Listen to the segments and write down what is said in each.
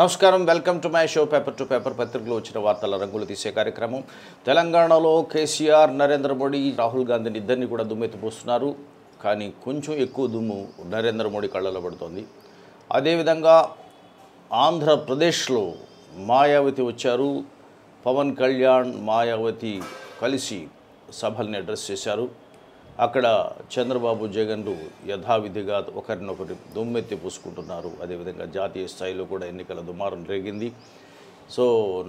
నమస్కారం. Welcome to my show. Paper to paper పత్రికలో వచ్చిన వార్తల రంగులు తీసే కార్యక్రమం. తెలంగాణలో కేసీఆర్ నరేంద్ర మోడీ రాహుల్ గాంధీని ఇద్దరిని కూడా దుమ్మెత్తిపోస్తున్నారు. కానీ కొంచెం ఎక్కువ దుమ్ము నరేంద్ర మోడీ కళ్ళలో పడుతోంది. అదేవిధంగా ఆంధ్రప్రదేశ్లో మాయావతి వచ్చారు. పవన్ కళ్యాణ్ మాయావతి కలిసి సభల్ని అడ్రస్ చేశారు. అక్కడ చంద్రబాబు జగన్లు యథావిధిగా ఒకరినొకరు దుమ్మెత్తి పూసుకుంటున్నారు. అదేవిధంగా జాతీయ స్థాయిలో కూడా ఎన్నికల దుమారం రేగింది. సో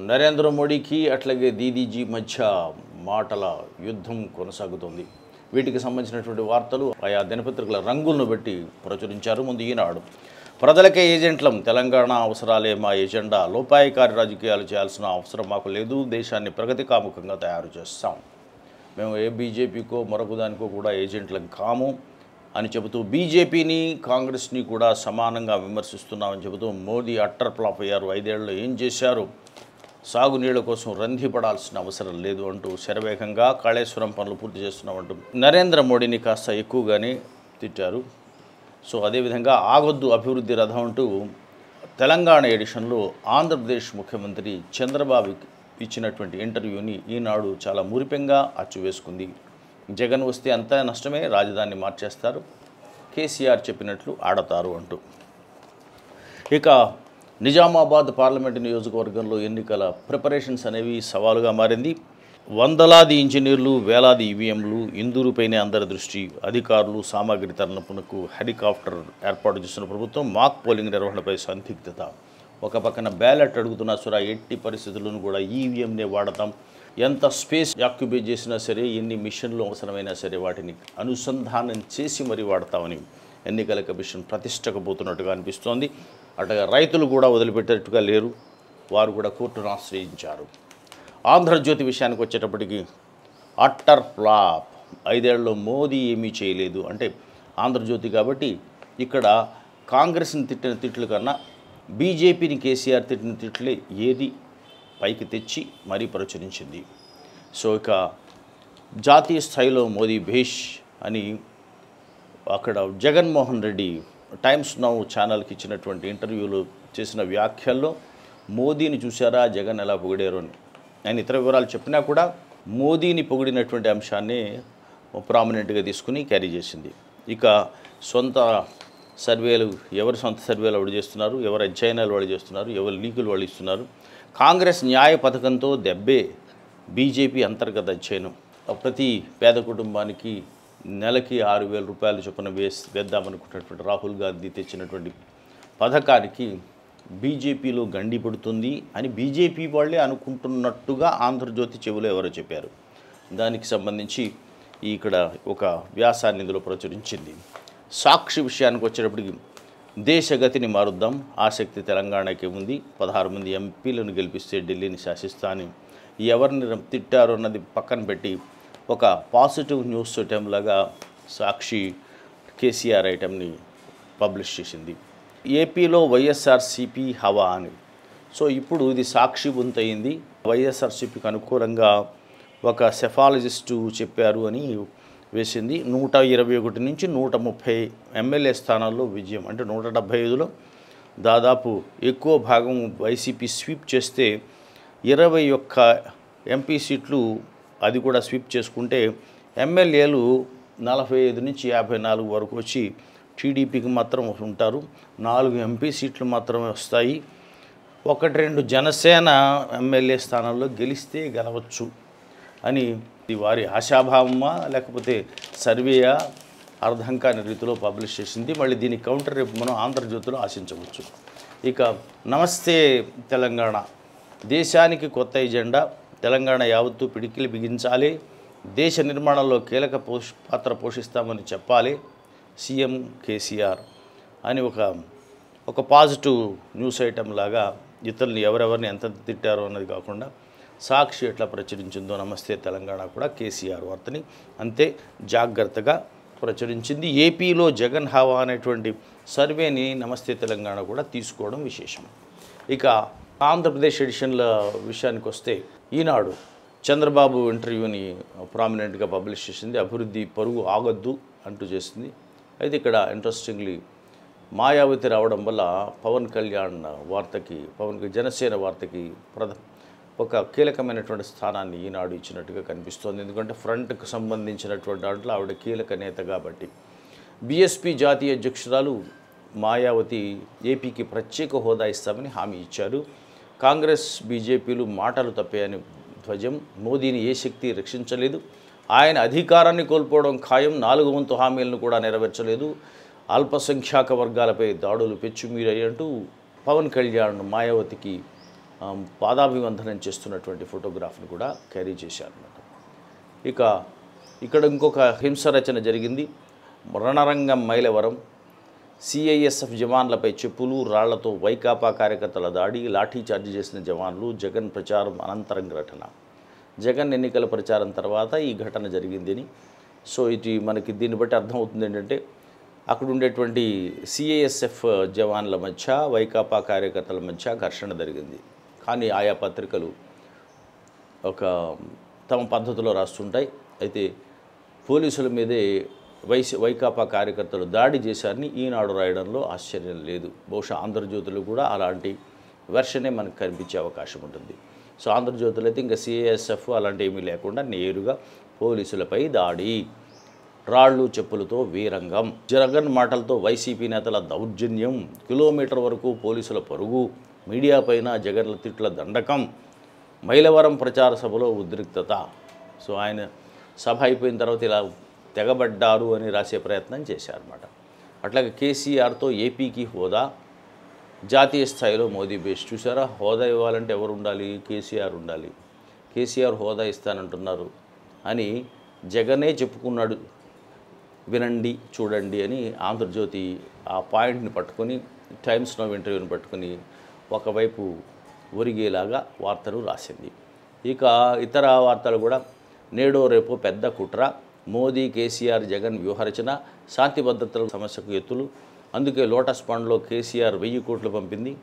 నరేంద్ర మోడీకి అట్లాగే దీదీజీ మధ్య మాటల యుద్ధం కొనసాగుతోంది. వీటికి సంబంధించినటువంటి వార్తలు ఆయా దినపత్రికల రంగులను బట్టి ప్రచురించారు ముందు ఈనాడు. ప్రజలకే ఏజెంట్లం తెలంగాణ అవసరాలే మా ఎజెండా లోపాయకారి రాజకీయాలు చేయాల్సిన అవసరం మాకు లేదు దేశాన్ని ప్రగతి కాముఖంగా తయారు చేస్తాం. మేము ఏ బీజేపీకో మరొక దానికో కూడా ఏజెంట్లకు కాము అని చెబుతూ బీజేపీని కాంగ్రెస్ని కూడా సమానంగా విమర్శిస్తున్నామని చెబుతూ మోదీ అట్టర్ ఫ్లాప్ అయ్యారు. ఐదేళ్ళలో ఏం చేశారు? సాగునీళ్ళ కోసం రంధి పడాల్సిన అవసరం లేదు అంటూ శరవేగంగా కాళేశ్వరం పనులు పూర్తి చేస్తున్నామంటూ నరేంద్ర మోడీని కాస్త ఎక్కువగానే తిట్టారు. సో అదేవిధంగా ఆగొద్దు అభివృద్ధి రథం అంటూ తెలంగాణ ఎడిషన్లో ఆంధ్రప్రదేశ్ ముఖ్యమంత్రి చంద్రబాబు ఇచ్చినటువంటి ఇంటర్వ్యూని ఈనాడు చాలా మురిపెంగా అచ్చువేసుకుంది. జగన్ వస్తే అంతా నష్టమే రాజధాని మార్చేస్తారు కేసీఆర్ చెప్పినట్లు ఆడతారు అంటూ. ఇక నిజామాబాద్ పార్లమెంటు నియోజకవర్గంలో ఎన్నికల ప్రిపరేషన్స్ అనేవి సవాలుగా మారింది. వందలాది ఇంజనీర్లు వేలాది ఈవీఎంలు ఇందూరుపైనే అందరి దృష్టి అధికారులు సామాగ్రి తరలింపునకు హెలికాప్టర్ ఏర్పాటు చేసిన ప్రభుత్వం మాక్ పోలింగ్ నిర్వహణపై సందిగ్ధత. ఒక పక్కన బ్యాలెట్ అడుగుతున్నా సురా ఎట్టి పరిస్థితులను కూడా ఈవీఎంనే వాడతాం. ఎంత స్పేస్ ఆక్యుపై చేసినా సరే ఎన్ని మిషన్లు అవసరమైనా సరే వాటిని అనుసంధానం చేసి మరీ వాడతామని ఎన్నికల కమిషన్ ప్రతిష్టకపోతున్నట్టుగా అనిపిస్తోంది. అటుగా రైతులు కూడా వదిలిపెట్టేట్టుగా లేరు. వారు కూడా కోర్టును ఆశ్రయించారు. ఆంధ్రజ్యోతి విషయానికి వచ్చేటప్పటికి అట్టర్ ఫ్లాప్. ఐదేళ్ళలో మోదీ ఏమీ చేయలేదు. అంటే ఆంధ్రజ్యోతి కాబట్టి ఇక్కడ కాంగ్రెస్ని తిట్టిన తిట్లు కన్నా బీజేపీని కేసీఆర్ తిట్టిన తిట్లే ఏది పైకి తెచ్చి మరీ ప్రచురించింది. సో ఇక జాతీయ స్థాయిలో మోదీ భేష్ అని అక్కడ జగన్మోహన్ రెడ్డి టైమ్స్ నౌ ఛానల్కి ఇచ్చినటువంటి ఇంటర్వ్యూలో చేసిన వ్యాఖ్యల్లో మోదీని చూశారా జగన్ ఎలా పొగిడారు అని. ఆయన ఇతర వివరాలు చెప్పినా కూడా మోదీని పొగిడినటువంటి అంశాన్ని ప్రామినెంట్గా తీసుకుని క్యారీ చేసింది. ఇక సొంత సర్వేలు ఎవరి సొంత సర్వేలు వాడు చేస్తున్నారు ఎవరు అధ్యయనాలు వాళ్ళు చేస్తున్నారు ఎవరు లీకులు వాళ్ళు ఇస్తున్నారు. కాంగ్రెస్ న్యాయ పథకంతో దెబ్బే బీజేపీ అంతర్గత అధ్యయనం. ప్రతి పేద కుటుంబానికి నెలకి ఆరు వేల రూపాయలు చొప్పున వేసి వేద్దామనుకున్నటువంటి రాహుల్ గాంధీ తెచ్చినటువంటి పథకానికి బీజేపీలో గండి పడుతుంది అని బీజేపీ వాళ్ళే అనుకుంటున్నట్టుగా ఆంధ్రజ్యోతి చెవులో ఎవరో చెప్పారు. దానికి సంబంధించి ఇక్కడ ఒక వ్యాసాన్ని ఇందులో ప్రచురించింది. సాక్షి విషయానికి వచ్చేటప్పటికి దేశగతిని మారుద్దాం. ఆసక్తి తెలంగాణకి ఉంది. పదహారు మంది ఎంపీలను గెలిపిస్తే ఢిల్లీని శాసిస్తాని ఎవరిని తిట్టారు తిట్టారో అన్నది పక్కన పెట్టి ఒక పాజిటివ్ న్యూస్ ఐటెం లాగా సాక్షి కేసీఆర్ ఐటెంని పబ్లిష్ చేసింది. ఏపీలో వైఎస్ఆర్సీపీ హవా అని. సో ఇప్పుడు ఇది సాక్షి వంతయింది. వైఎస్ఆర్సీపీకి అనుకూలంగా ఒక సెఫాలజిస్టు చెప్పారు అని వేసింది. నూట ఇరవై ఒకటి నుంచి నూట ముప్పై ఎమ్మెల్యే స్థానాల్లో విజయం. అంటే నూట డెబ్భై ఐదులో దాదాపు ఎక్కువ భాగం వైసీపీ స్వీప్ చేస్తే ఇరవై ఒక్క ఎంపీ సీట్లు అది కూడా స్వీప్ చేసుకుంటే ఎమ్మెల్యేలు నలభై ఐదు నుంచి యాభై నాలుగు వరకు వచ్చి టీడీపీకి మాత్రం ఉంటారు. నాలుగు ఎంపీ సీట్లు మాత్రమే వస్తాయి. ఒకటి రెండు జనసేన ఎమ్మెల్యే స్థానాల్లో గెలిస్తే గెలవచ్చు. అని వారి ఆశాభావమా లేకపోతే సర్వేయా అర్థం కాని రీతిలో పబ్లిష్ చేసింది. మళ్ళీ దీని కౌంటర్ రేపు మనం ఆంధ్రజ్యోతిలో ఆశించవచ్చు. ఇక నమస్తే తెలంగాణ. దేశానికి కొత్త ఎజెండా. తెలంగాణ యావత్తు పిడికిలి బిగించాలి. దేశ నిర్మాణంలో కీలక పోష్ పాత్ర పోషిస్తామని చెప్పాలి. సీఎం కేసీఆర్ అని ఒక ఒక పాజిటివ్ న్యూస్ ఐటెం లాగా ఇతరులు ఎవరెవరిని ఎంత తిట్టారో అన్నది కాకుండా సాక్షి ఎట్లా ప్రచురించిందో నమస్తే తెలంగాణ కూడా కేసీఆర్ వార్తని. అంతే జాగ్రత్తగా ప్రచురించింది. ఏపీలో జగన్ హావా అనేటువంటి సర్వేని నమస్తే తెలంగాణ కూడా తీసుకోవడం విశేషం. ఇక ఆంధ్రప్రదేశ్ ఎడిషన్ల విషయానికి వస్తే ఈనాడు చంద్రబాబు ఇంటర్వ్యూని ప్రామినెంట్గా పబ్లిష్ చేసింది. అభివృద్ధి పరుగు ఆగొద్దు అంటూ చేసింది. అయితే ఇక్కడ ఇంట్రెస్టింగ్లీ మాయావతి రావడం వల్ల పవన్ కళ్యాణ్ వార్తకి పవన్ జనసేన వార్తకి ప్రధ ఒక కీలకమైనటువంటి స్థానాన్ని ఈనాడు ఇచ్చినట్టుగా కనిపిస్తోంది. ఎందుకంటే ఫ్రంట్కు సంబంధించినటువంటి దాంట్లో ఆవిడ కీలక నేత కాబట్టి. బీఎస్పీ జాతీయ అధ్యక్షురాలు మాయావతి ఏపీకి ప్రత్యేక హోదా ఇస్తామని హామీ ఇచ్చారు. కాంగ్రెస్ బీజేపీలు మాటలు తప్పాయని ధ్వజం. మోదీని ఏ శక్తి రక్షించలేదు. ఆయన అధికారాన్ని కోల్పోవడం ఖాయం. నాలుగు వంతు హామీలను కూడా నెరవేర్చలేదు. అల్పసంఖ్యాక వర్గాలపై దాడులు పెచ్చుమీరయ్యంటూ పవన్ కళ్యాణ్ మాయావతికి పాదాభివందనం చేస్తున్నటువంటి ఫోటోగ్రాఫ్ని కూడా క్యారీ చేశారన్నమాట ఇక ఇక్కడ ఇంకొక హింస రచన జరిగింది. రణరంగం మైలవరం సిఐఎస్ఎఫ్ జవాన్లపై చెప్పులు రాళ్ళతో వైకాపా కార్యకర్తల దాడి లాఠీచార్జ్ చేసిన జవాన్లు జగన్ ప్రచారం అనంతరం ఘటన. జగన్ ఎన్నికల ప్రచారం తర్వాత ఈ ఘటన జరిగిందని సో ఇది మనకి దీన్ని బట్టి అర్థమవుతుంది ఏంటంటే అక్కడ ఉండేటువంటి సిఐఎస్ఎఫ్ జవాన్ల మధ్య వైకాపా కార్యకర్తల మధ్య ఘర్షణ జరిగింది. కానీ ఆయా పత్రికలు ఒక తమ పద్ధతిలో రాస్తుంటాయి. అయితే పోలీసుల మీదే వైసీ వైకాపా కార్యకర్తలు దాడి చేశారని ఈనాడు రాయడంలో ఆశ్చర్యం లేదు. బహుశా ఆంధ్రజ్యోతులు కూడా అలాంటి వెర్షనే మనకు కనిపించే అవకాశం ఉంటుంది. సో ఆంధ్రజ్యోతులు అయితే ఇంకా సిఏఎస్ఎఫ్ అలాంటి ఏమీ లేకుండా నేరుగా పోలీసులపై దాడి. రాళ్ళు చెప్పులతో వీరంగం. జగన్ మాటలతో వైసీపీ నేతల దౌర్జన్యం. కిలోమీటర్ వరకు పోలీసుల పరుగు. మీడియా పైన జగన్ల తిట్ల దండకం మైలవరం ప్రచార సభలో ఉద్రిక్తత. సో ఆయన సభ అయిపోయిన తర్వాత ఇలా తెగబడ్డారు అని రాసే ప్రయత్నం చేశారన్నమాట. అట్లాగే కేసీఆర్తో ఏపీకి హోదా జాతీయ స్థాయిలో మోదీ బేస్. చూసారా హోదా ఇవ్వాలంటే ఎవరు ఉండాలి? కేసీఆర్ ఉండాలి. కేసీఆర్ హోదా ఇస్తానంటున్నారు అని జగనే చెప్పుకున్నాడు. వినండి చూడండి అని ఆంధ్రజ్యోతి ఆ పాయింట్ని పట్టుకొని టైమ్స్ నో ఇంటర్వ్యూని పట్టుకొని ఒకవైపు ఒరిగేలాగా వార్తలు రాసింది. ఇక ఇతర వార్తలు కూడా నేడో రేపో పెద్ద కుట్ర మోదీ కేసీఆర్ జగన్ వ్యూహరచన శాంతి భద్రతల సమస్యకు ఎత్తులు అందుకే లోటస్ పండ్లో కేసీఆర్ వెయ్యి కోట్లు పంపింది.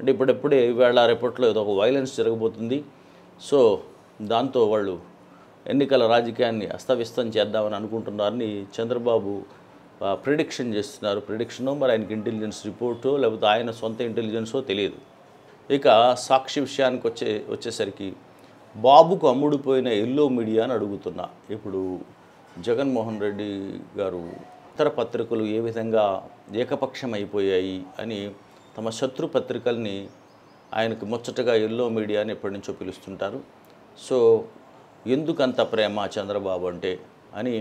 అంటే ఇప్పుడెప్పుడే ఈవేళ రేపట్లో ఏదో ఒక వైలెన్స్ జరగబోతుంది. సో దాంతో వాళ్ళు ఎన్నికల రాజకీయాన్ని అస్తవ్యస్తం చేద్దామని అనుకుంటున్నారని చంద్రబాబు ప్రిడిక్షన్ చేస్తున్నారు. ప్రిడిక్షను మరి ఆయనకి ఇంటెలిజెన్స్ రిపోర్టు లేకపోతే ఆయన సొంత ఇంటెలిజెన్సో తెలియదు. ఇక సాక్షి విషయానికి వచ్చే వచ్చేసరికి బాబుకు అమ్ముడుపోయిన ఎల్లో మీడియా అని అడుగుతున్నా. ఇప్పుడు జగన్మోహన్ రెడ్డి గారు ఇతర పత్రికలు ఏ విధంగా ఏకపక్షం అయిపోయాయి అని తమ శత్రు పత్రికల్ని ఆయనకు ముచ్చటగా ఎల్లో మీడియా అని ఎప్పటి నుంచో పిలుస్తుంటారు. సో ఎందుకంత ప్రేమ చంద్రబాబు అంటే అని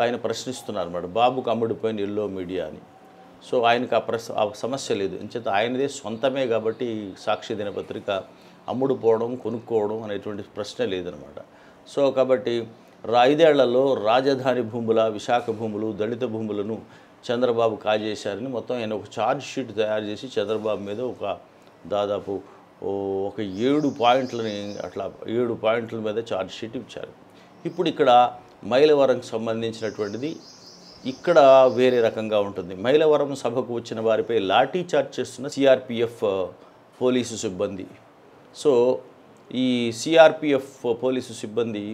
ఆయన ప్రశ్నిస్తున్నారు అన్నమాట. బాబుకు అమ్ముడిపోయిన ఎల్లో మీడియా అని. సో ఆయనకు ఆ ప్రశ్ ఆ సమస్య లేదు. ఇంచేత ఆయనదే సొంతమే కాబట్టి సాక్షి దినపత్రిక అమ్ముడుపోవడం కొనుక్కోవడం అనేటువంటి ప్రశ్న లేదనమాట సో కాబట్టి రా- ఐదేళ్ళలో రాజధాని భూముల విశాఖ భూములు దళిత భూములను చంద్రబాబు కాజేశారని మొత్తం ఆయన ఒక ఛార్జ్ షీట్ తయారు చేసి చంద్రబాబు మీద ఒక దాదాపు ఒక ఏడు పాయింట్లని అట్లా ఏడు పాయింట్ల మీద ఛార్జ్ షీట్ ఇచ్చారు. ఇప్పుడు ఇక్కడ మైలవరంకి సంబంధించినటువంటిది ఇక్కడ వేరే రకంగా ఉంటుంది. మైలవరం సభకు వచ్చిన వారిపై లాఠీ చార్జ్ చేస్తున్న సిఆర్పిఎఫ్ పోలీసు సిబ్బంది. సో ఈ సిఆర్పిఎఫ్ పోలీసు సిబ్బంది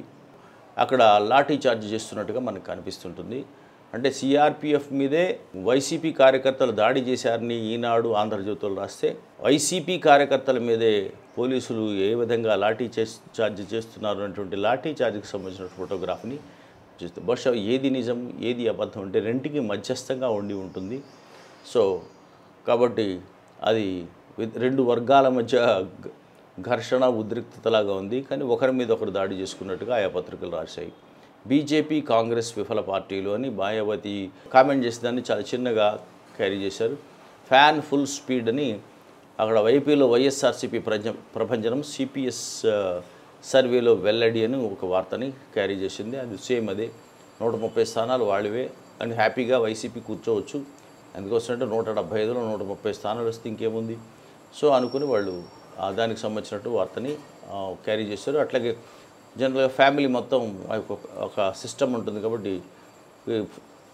అక్కడ లాఠీ చార్జ్ చేస్తున్నట్టుగా మనకు కనిపిస్తుంటుంది. అంటే సిఆర్పిఎఫ్ మీదే వైసీపీ కార్యకర్తలు దాడి చేశారని ఈనాడు ఆంధ్రజ్యోతులు రాస్తే వైసీపీ కార్యకర్తల మీదే పోలీసులు ఏ విధంగా లాఠీ చేస్ చార్జ్ చేస్తున్నారు అనేటువంటి లాఠీ చార్జ్కి సంబంధించిన ఫోటోగ్రాఫ్ని చూస్తే బహుశా ఏది నిజం ఏది అబద్ధం అంటే రెంటికి మధ్యస్థంగా ఉండి ఉంటుంది. సో కాబట్టి అది రెండు వర్గాల మధ్య ఘర్షణ ఉద్రిక్తతలాగా ఉంది. కానీ ఒకరి మీద ఒకరు దాడి చేసుకున్నట్టుగా ఆయా పత్రికలు రాశాయి. బీజేపీ కాంగ్రెస్ విఫల పార్టీలు అని మాయావతి కామెంట్ చేసి దాన్ని చాలా చిన్నగా క్యారీ చేశారు. ఫ్యాన్ ఫుల్ స్పీడ్ అని అక్కడ వైపీలో వైఎస్ఆర్సీపీ ప్రజ ప్రభంజనం సిపిఎస్ సర్వేలో వెల్లడి అని ఒక వార్తని క్యారీ చేసింది. అది సేమ్ అదే. నూట ముప్పై స్థానాలు వాళ్ళవే. అని హ్యాపీగా వైసీపీ కూర్చోవచ్చు. ఎందుకోసం అంటే నూట డెబ్బై ఐదులో నూట ముప్పై స్థానాలు వస్తే ఇంకేముంది? సో అనుకుని వాళ్ళు దానికి సంబంధించినట్టు వార్తని క్యారీ చేశారు. అట్లాగే జనరల్గా ఫ్యామిలీ మొత్తం ఒక- సిస్టమ్ ఉంటుంది కాబట్టి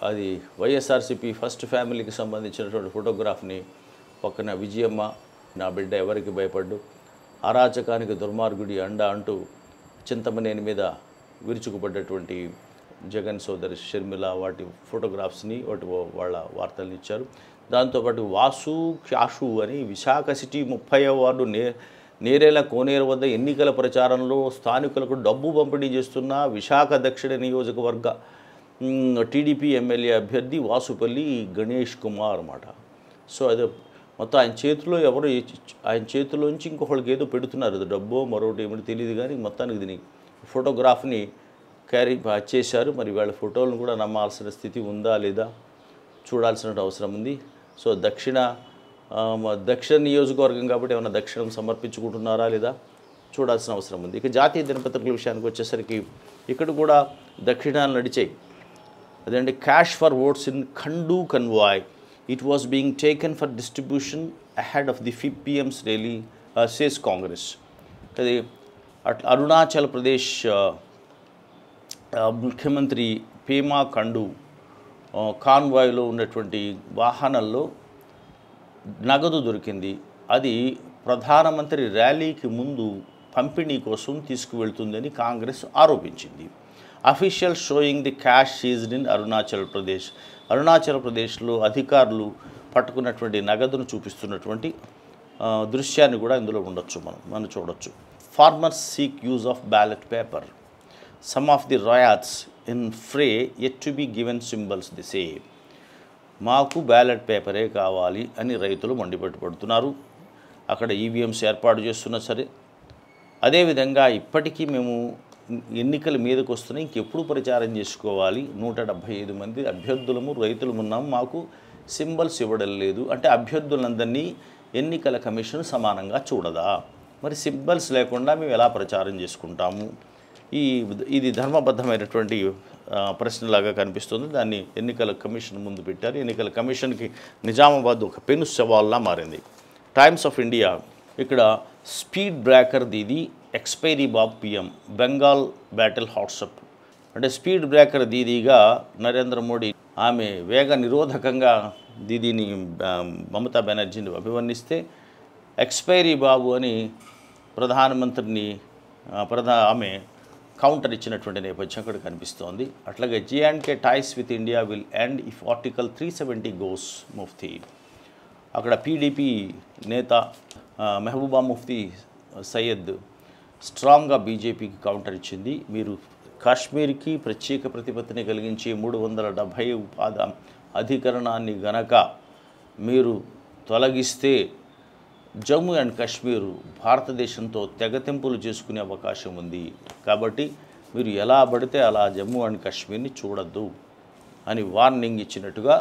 అది వైఎస్ఆర్సీపీ ఫస్ట్ ఫ్యామిలీకి సంబంధించినటువంటి ఫోటోగ్రాఫ్ని పక్కన విజయమ్మ నా బిడ్డ ఎవరికి భయపడ్డు? అరాచకానికి దుర్మార్గుడి అండ అంటూ చింతమనేని మీద విరుచుకుపడ్డటువంటి జగన్ సోదరి షర్మిల వాటి ఫోటోగ్రాఫ్స్ని వాటి వాళ్ళ వార్తలను ఇచ్చారు. దాంతోపాటు వాసు క్యాషు అని విశాఖ సిటీ ముప్పై వార్డు నే నేరేల కోనేరు వద్ద ఎన్నికల ప్రచారంలో స్థానికులకు డబ్బు పంపిణీ చేస్తున్న విశాఖ దక్షిణ నియోజకవర్గ టీడీపీ ఎమ్మెల్యే అభ్యర్థి వాసుపల్లి గణేష్ కుమార్ అన్నమాట. సో అదే మొత్తం ఆయన చేతిలో ఎవరు ఆయన చేతిలోంచి ఇంకొకళ్ళకి ఏదో పెడుతున్నారు. అది డబ్బో మరొకటి ఏమిటి తెలియదు కానీ మొత్తానికి దీని ఫోటోగ్రాఫ్ని క్యారీ చేశారు. మరి వాళ్ళ ఫోటోలను కూడా నమ్మాల్సిన స్థితి ఉందా లేదా చూడాల్సిన అవసరం ఉంది. సో దక్షిణ దక్షిణ నియోజకవర్గం కాబట్టి ఏమైనా దక్షిణం సమర్పించుకుంటున్నారా లేదా చూడాల్సిన అవసరం ఉంది. ఇక జాతీయ దినపత్రికల విషయానికి వచ్చేసరికి ఇక్కడ కూడా దక్షిణాలు నడిచాయి. అదండి cash for votes in Khandu convoy it was being taken for distribution ahead of the fif PM's rally says Congress అది అరుణాచల్ ప్రదేశ్ ముఖ్యమంత్రి పేమా ఖండు కాన్వాయ్లో ఉన్నటువంటి వాహనాల్లో నగదు దొరికింది. అది ప్రధానమంత్రి ర్యాలీకి ముందు పంపిణీ కోసం తీసుకువెళ్తుందని కాంగ్రెస్ ఆరోపించింది. Official showing the cash seized in Arunachal Pradesh Arunachal ప్రదేశ్లో అధికారులు పట్టుకున్నటువంటి నగదును చూపిస్తున్నటువంటి దృశ్యాన్ని కూడా ఇందులో ఉండొచ్చు మనం మనం చూడొచ్చు. Farmers seek use of ballot paper some of the ryots in fray at to be given symbols the say మాకు బ్యాలెట్ పేపరే కావాలి అని రైతులు మండిపెట్టుబడుతున్నారు అక్కడ ఈవీఎంస్ ఏర్పాటు చేస్తున్నా సరే. అదేవిధంగా ఇప్పటికీ మేము ఎన్నికల మీదకు వస్తున్నాయి. ఇంకెప్పుడు ప్రచారం చేసుకోవాలి? నూట డెబ్భై ఐదు మంది అభ్యర్థులము రైతులు ఉన్నాము మాకు సింబల్స్ ఇవ్వడం లేదు. అంటే అభ్యర్థులందరినీ ఎన్నికల కమిషన్ సమానంగా చూడదా? మరి సింబల్స్ లేకుండా మేము ఎలా ప్రచారం చేసుకుంటాము? ఈ ఇది ధర్మబద్ధమైనటువంటి ప్రశ్నలాగా కనిపిస్తుంది. దాన్ని ఎన్నికల కమిషన్ ముందు పెట్టారు. ఎన్నికల కమిషన్కి నిజామాబాద్ ఒక పెను సవాల్లా మారింది. టైమ్స్ ఆఫ్ ఇండియా ఇక్కడ స్పీడ్ బ్రేకర్ ఇది expiry Babu PM Bengal battle hots up. అంటే స్పీడ్ బ్రేకర్ దీదీగా నరేంద్ర మోడీ ఆమె వేగ నిరోధకంగా దీదీని మమతా బెనర్జీని అభివర్ణిస్తే ఎక్స్పైరీ బాబు అని ప్రధానమంత్రిని ప్రధా ఆమె కౌంటర్ ఇచ్చినటువంటి నేపథ్యం అక్కడ కనిపిస్తోంది. అట్లాగే J and K ties with India will end if article three seventy goes Mufti. అక్కడ పీడీపీ నేత మెహబూబా ముఫ్తీ సయ్యద్ స్ట్రాంగ్గా బీజేపీకి కౌంటర్ ఇచ్చింది. మీరు కాశ్మీర్కి ప్రత్యేక ప్రతిపత్తిని కలిగించే మూడు వందల డెబ్భై ఉపాధ అధికరణాన్ని గనక మీరు తొలగిస్తే జమ్మూ అండ్ కాశ్మీర్ భారతదేశంతో తెగతింపులు చేసుకునే అవకాశం ఉంది. కాబట్టి మీరు ఎలా పడితే అలా జమ్మూ అండ్ కాశ్మీర్ని చూడొద్దు అని వార్నింగ్ ఇచ్చినట్టుగా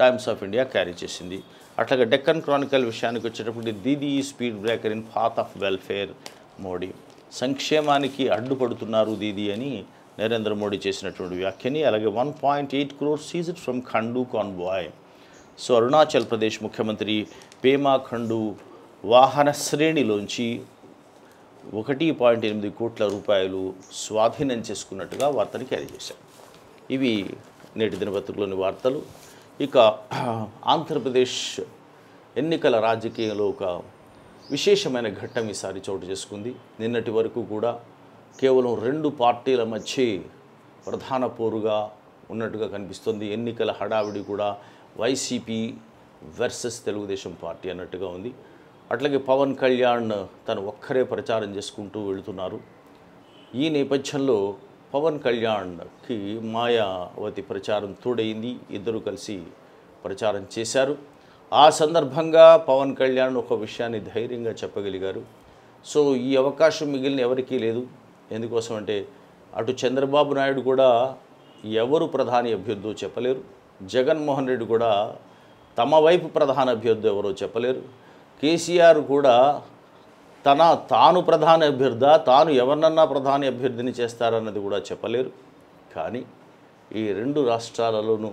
టైమ్స్ ఆఫ్ ఇండియా క్యారీ చేసింది. అట్లాగే డెక్కన్ క్రానికల్ విషయానికి వచ్చేటప్పుడు Didi speed breaker in path of welfare Modi. సంక్షేమానికి అడ్డుపడుతున్నారు దీదీ అని నరేంద్ర మోడీ చేసినటువంటి వ్యాఖ్యని అలాగే one point eight crore seized from Khandu convoy. So Arunachal Pradesh ముఖ్యమంత్రి పేమా ఖండు వాహన శ్రేణిలోంచి ఒకటి పాయింట్ ఎనిమిది కోట్ల రూపాయలు స్వాధీనం చేసుకున్నట్టుగా వార్తని క్యారీ చేశారు. ఇవి నేటి దినపత్రికలోని వార్తలు. ఇక ఆంధ్రప్రదేశ్ ఎన్నికల రాజకీయంలో ఒక విశేషమైన ఘట్టం ఈసారి చోటు చేసుకుంది. నిన్నటి వరకు కూడా కేవలం రెండు పార్టీల మధ్య ప్రధాన పోరుగా ఉన్నట్టుగా కనిపిస్తుంది. ఎన్నికల హడావిడి కూడా వైసీపీ వర్సెస్ తెలుగుదేశం పార్టీ అన్నట్టుగా ఉంది. అట్లాగే పవన్ కళ్యాణ్ తను ఒక్కరే ప్రచారం చేసుకుంటూ వెళుతున్నారు. ఈ నేపథ్యంలో పవన్ కళ్యాణ్కి మాయావతి ప్రచారం తోడైంది ఇద్దరు కలిసి ప్రచారం చేశారు. ఆ సందర్భంగా పవన్ కళ్యాణ్ ఒక విషయాన్ని ధైర్యంగా చెప్పగలిగారు. సో ఈ అవకాశం మిగిలిన ఎవరికీ లేదు. ఎందుకోసం అంటే అటు చంద్రబాబు నాయుడు కూడా ఎవరు ప్రధాని అభ్యర్థో చెప్పలేరు. జగన్మోహన్ రెడ్డి కూడా తమ వైపు ప్రధాన అభ్యర్థి ఎవరో చెప్పలేరు. కేసీఆర్ కూడా తన తాను ప్రధాన అభ్యర్థ తాను ఎవరినన్నా ప్రధాని అభ్యర్థిని చేస్తారన్నది కూడా చెప్పలేరు. కానీ ఈ రెండు రాష్ట్రాలలోనూ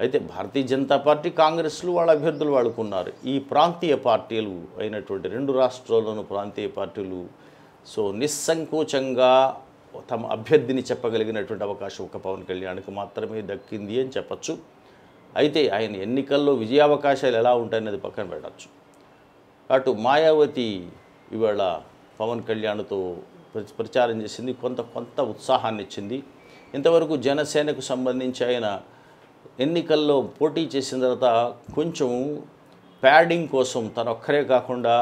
అయితే భారతీయ జనతా పార్టీ కాంగ్రెస్లు వాళ్ళ అభ్యర్థులు వాళ్ళకున్నారు. ఈ ప్రాంతీయ పార్టీలు అయినటువంటి రెండు రాష్ట్రాల్లోనూ ప్రాంతీయ పార్టీలు సో నిస్సంకోచంగా తమ అభ్యర్థిని చెప్పగలిగినటువంటి అవకాశం ఒక పవన్ కళ్యాణ్కి మాత్రమే దక్కింది అని చెప్పచ్చు. అయితే ఆయన ఎన్నికల్లో విజయావకాశాలు ఎలా ఉంటాయనేది పక్కన పెట్టచ్చు. అటు మాయావతి ఇవాళ పవన్ కళ్యాణ్తో ప్ర- ప్రచారం చేసింది. కొంత కొంత ఉత్సాహాన్ని ఇచ్చింది ఇంతవరకు జనసేనకు సంబంధించి ఆయన ఎన్నికల్లో పోటీ చేసిన తర్వాత కొంచెం ప్యాడింగ్ కోసం తన ఒక్కరే కాకుండా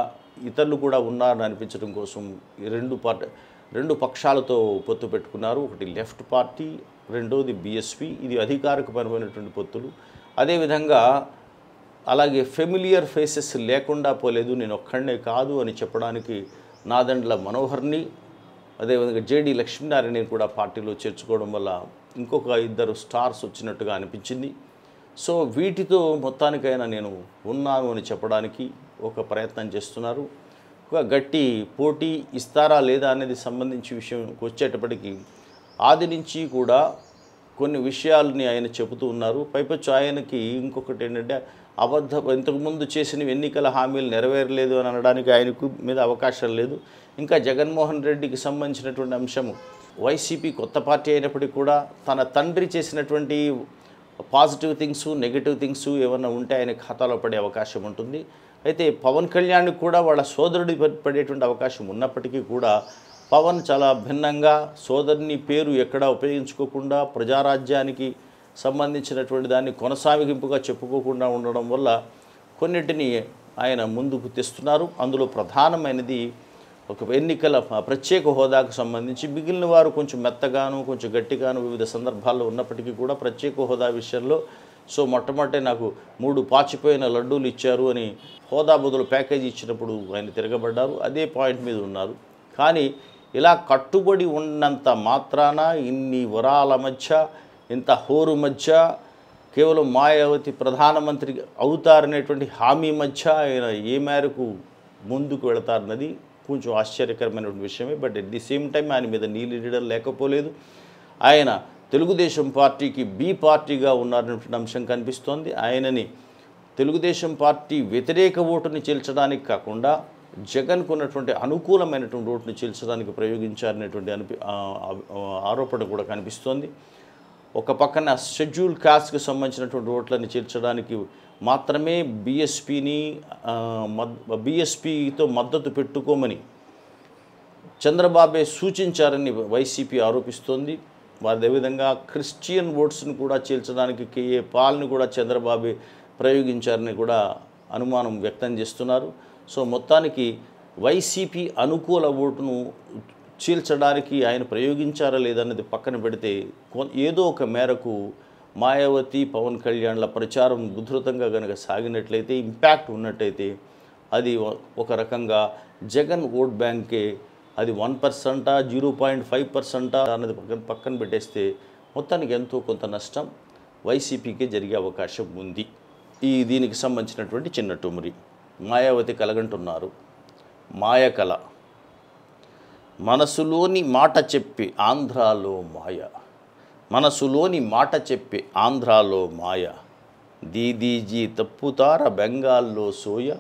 ఇతరులు కూడా ఉన్నారని అనిపించడం కోసం ఈ రెండు పార్టీ రెండు పక్షాలతో పొత్తు పెట్టుకున్నారు. ఒకటి లెఫ్ట్ పార్టీ రెండోది బీఎస్పీ ఇది అధికారికపరమైనటువంటి పొత్తులు. అదేవిధంగా అలాగే ఫెమిలియర్ ఫేసెస్ లేకుండా పోలేదు నేను ఒక్కడనే కాదు అని చెప్పడానికి నాదండ్ల మనోహర్ని అదేవిధంగా జేడి లక్ష్మీనారాయణ కూడా పార్టీలో చేర్చుకోవడం వల్ల ఇంకొక ఇద్దరు స్టార్స్ వచ్చినట్టుగా అనిపించింది. సో వీటితో మొత్తానికైనా నేను ఉన్నాను అని చెప్పడానికి ఒక ప్రయత్నం చేస్తున్నారు. ఒక గట్టి పోటీ ఇస్తారా లేదా అనేది సంబంధించి విషయంకి వచ్చేటప్పటికి ఆది నుంచి కూడా కొన్ని విషయాలని ఆయన చెబుతూ ఉన్నారు. పైపచ్చు ఆయనకి ఇంకొకటి ఏంటంటే అబద్ధ ఇంతకుముందు చేసిన ఎన్నికల హామీలు నెరవేరలేదు అని అనడానికి ఆయనకు మీద అవకాశం లేదు. ఇంకా జగన్మోహన్ రెడ్డికి సంబంధించినటువంటి అంశము వైసీపీ కొత్త పార్టీ అయినప్పటికీ కూడా తన తండ్రి చేసినటువంటి పాజిటివ్ థింగ్స్ నెగిటివ్ థింగ్స్ ఏమన్నా ఉంటే ఆయన ఖాతాలో పడే అవకాశం ఉంటుంది. అయితే పవన్ కళ్యాణ్కి కూడా వాళ్ళ సోదరుడి పడేటువంటి అవకాశం ఉన్నప్పటికీ కూడా పవన్ చాలా భిన్నంగా సోదరుని పేరు ఎక్కడా ఉపయోగించుకోకుండా ప్రజారాజ్యానికి సంబంధించినటువంటి దాన్ని కొనసాగింపుగా చెప్పుకోకుండా ఉండడం వల్ల కొన్నిటిని ఆయన ముందుకు తెస్తున్నారు. అందులో ప్రధానమైనది ఒక ఎన్నికల ప్రత్యేక హోదాకు సంబంధించి మిగిలిన వారు కొంచెం మెత్తగాను కొంచెం గట్టిగాను వివిధ సందర్భాల్లో ఉన్నప్పటికీ కూడా ప్రత్యేక హోదా విషయంలో సో మొట్టమొదటి నాకు మూడు పాచిపోయిన లడ్డూలు ఇచ్చారు అని హోదా బదులు ప్యాకేజీ ఇచ్చినప్పుడు ఆయన తిరగబడ్డారు. అదే పాయింట్ మీద ఉన్నారు. కానీ ఇలా కట్టుబడి ఉన్నంత మాత్రాన ఇన్ని వరాల మధ్య ఇంత హోరు మధ్య కేవలం మాయావతి ప్రధానమంత్రి అవుతారనేటువంటి హామీ మధ్య ఆయన ఏ మేరకు ముందుకు వెళతారన్నది కొంచెం ఆశ్చర్యకరమైనటువంటి విషయమే. But at the same time ఆయన మీద నీలి లీడర్ లేకపోలేదు. ఆయన తెలుగుదేశం పార్టీకి బి పార్టీగా ఉన్నారనేటువంటి అంశం కనిపిస్తోంది. ఆయనని తెలుగుదేశం పార్టీ వ్యతిరేక ఓటుని చీల్చడానికి కాకుండా జగన్కు ఉన్నటువంటి అనుకూలమైనటువంటి ఓటుని చీల్చడానికి ప్రయోగించారనేటువంటి అనిపి ఆరోపణ కూడా కనిపిస్తోంది. ఒక పక్కన షెడ్యూల్ కాస్ట్కి సంబంధించినటువంటి ఓట్లని చేర్చడానికి మాత్రమే బీఎస్పీని మద్ బీఎస్పీతో మద్దతు పెట్టుకోమని చంద్రబాబే సూచించారని వైసీపీ ఆరోపిస్తోంది. వారి అదేవిధంగా క్రిస్టియన్ ఓట్స్ను కూడా చేర్చడానికి కేఏ పాల్ని కూడా చంద్రబాబే ప్రయోగించారని కూడా అనుమానం వ్యక్తం చేస్తున్నారు. సో మొత్తానికి వైసీపీ అనుకూల ఓటును చీల్చడానికి ఆయన ప్రయోగించారా లేదన్నది పక్కన పెడితే కొ- ఏదో ఒక మేరకు మాయావతి పవన్ కళ్యాణ్ల ప్రచారం ఉధృతంగా కనుక సాగినట్లయితే ఇంపాక్ట్ ఉన్నట్టయితే అది ఒక రకంగా జగన్ ఓట్ బ్యాంకే అది వన్ పర్సెంటా జీరో పాయింట్ ఫైవ్ పర్సెంటా అన్నది పక్కన పక్కన పెట్టేస్తే మొత్తానికి ఎంతో కొంత నష్టం వైసీపీకే జరిగే అవకాశం ఉంది. ఈ దీనికి సంబంధించినటువంటి చిన్న టుమరి. మాయావతి కలగంటున్నారు. మాయకళ మనసులోని మాట చెప్పి ఆంధ్రాలో మాయ. మనసులోని మాట చెప్పి ఆంధ్రాలో మాయ. దీదీజీ తప్పుతార బెంగాల్లో సోయ.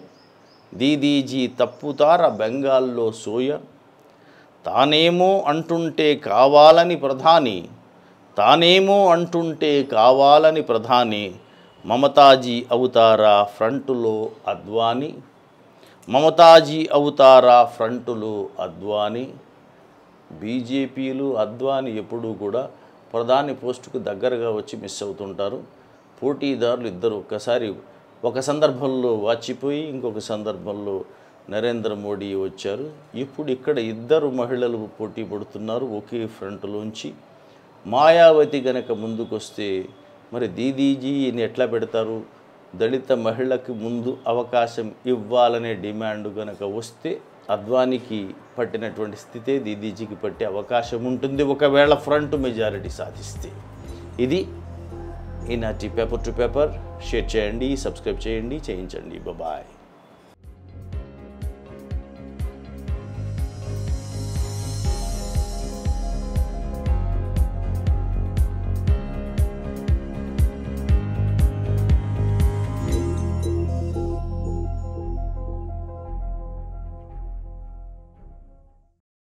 దీదీజీ తప్పుతార బెంగాల్లో సోయ. తానేమో అంటుంటే కావాలని ప్రధాని. తానేమో అంటుంటే కావాలని ప్రధాని. మమతాజీ అవుతారా ఫ్రంటులో అద్వాని? మమతాజీ అవుతారా ఫ్రంటులో అద్వానీ? బీజేపీలు అద్వాని ఎప్పుడూ కూడా ప్రధాని పోస్టుకు దగ్గరగా వచ్చి మిస్ అవుతుంటారు. పోటీదారులు ఇద్దరు ఒక్కసారి ఒక సందర్భంలో వాచిపోయి ఇంకొక సందర్భంలో నరేంద్ర మోడీ వచ్చారు. ఇప్పుడు ఇక్కడ ఇద్దరు మహిళలు పోటీ పడుతున్నారు ఒకే ఫ్రంట్లోంచి. మాయావతి గనక ముందుకొస్తే మరి దీదీజీ ఈయన ఎట్లా పెడతారు? దళిత మహిళకి ముందు అవకాశం ఇవ్వాలనే డిమాండ్ గనక వస్తే అద్వానికి పట్టినటువంటి స్థితే దీదీజీకి పట్టే అవకాశం ఉంటుంది. ఒకవేళ ఫ్రంట్ మెజారిటీ సాధిస్తే ఇది ఈనాటి పేపర్ టు పేపర్. షేర్ చేయండి సబ్స్క్రైబ్ చేయండి చేయించండి. బాయ్